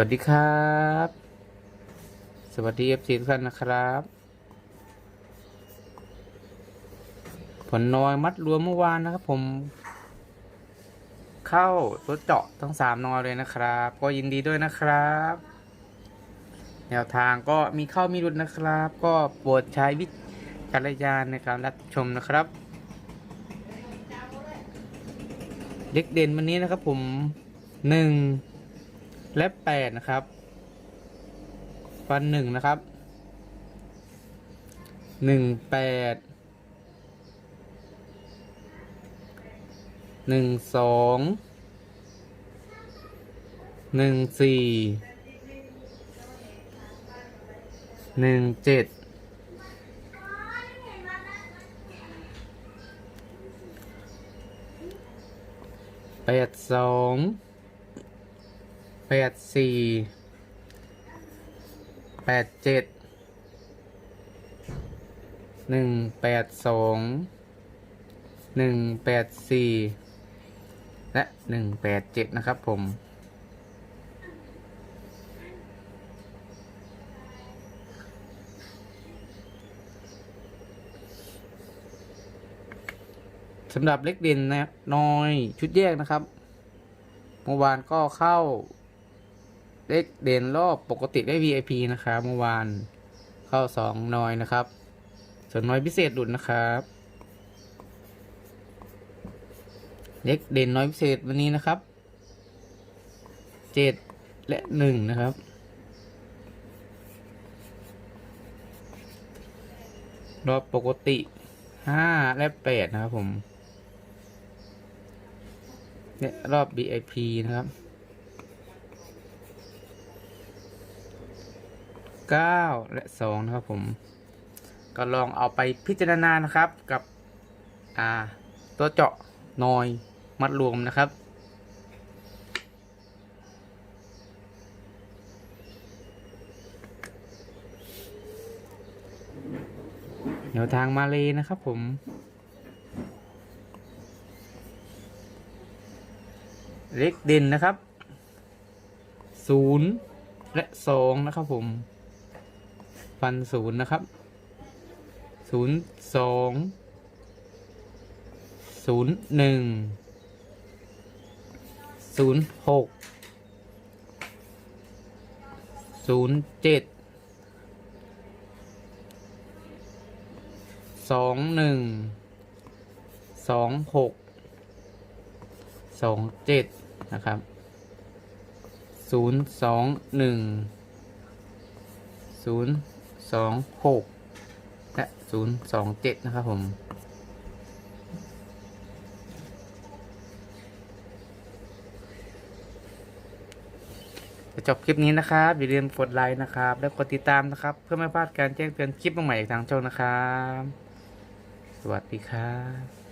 วัสดีครับ สวัสดีเอฟซีทุกท่านนะครับ ผลน้อยมัดรวมเมื่อวานนะครับ ผม เข้าตัวเจาะทั้งสามนอยเลยนะครับ ก็ยินดีด้วยนะครับ แนวทางก็มีเข้ามีรุดนะครับ ก็โปรดใช้วิจารณญาณในการรับชมนะครับเด็กเด่นวันนี้นะครับผมหนึ่ง และแปดนะครับ ฟันหนึ่งนะครับหนึ่งแปดหนึ่งสองหนึ่งสี่หนึ่งเจ็ดแปดสอง แปดสี่แปดเจ็ดหนึ่งแปดสองหนึ่งแปดสี่และหนึ่งแปดเจ็ดนะครับผมสำหรับเล็กเด่นนะน้อยชุดแยกนะครับเมื่อวานก็เข้า เลขเด่นรอบปกติได้ VIP นะครับเมื่อวานเข้าสองน้อยนะครับ ส่วนน้อยพิเศษหลุดนะครับเลขเด่นน้อยพิเศษวันนี้นะครับเจ็ดและหนึ่งนะครับรอบปกติห้าและแปดนะครับผม เนี่ยรอบ VIP นะครับ เก้าและสองนะครับผม ก็ลองเอาไปพิจารณานะครับกับอ่าตัวเจาะนอยมัดรวมนะครับ แนวทางมาเลยนะครับผมเล็กเด่นนะครับศูนย์และสองนะครับผม ฟันศูนย์นะครับศูนย์สองศูนย์หนึ่งศูนย์หกศูนย์เจ็ดสองหนึ่งสองหกสองเจ็ดนะครับศูนย์สองหนึ่งศูนย์ สองหกและศูนย์สองเจ็ดนะครับผมจะจบคลิปนี้นะครับ อย่าลืมกดไลค์นะครับ และกดติดตามนะครับ เพื่อไม่พลาดการแจ้งเตือนคลิปใหม่ๆทางช่องนะครับ สวัสดีครับ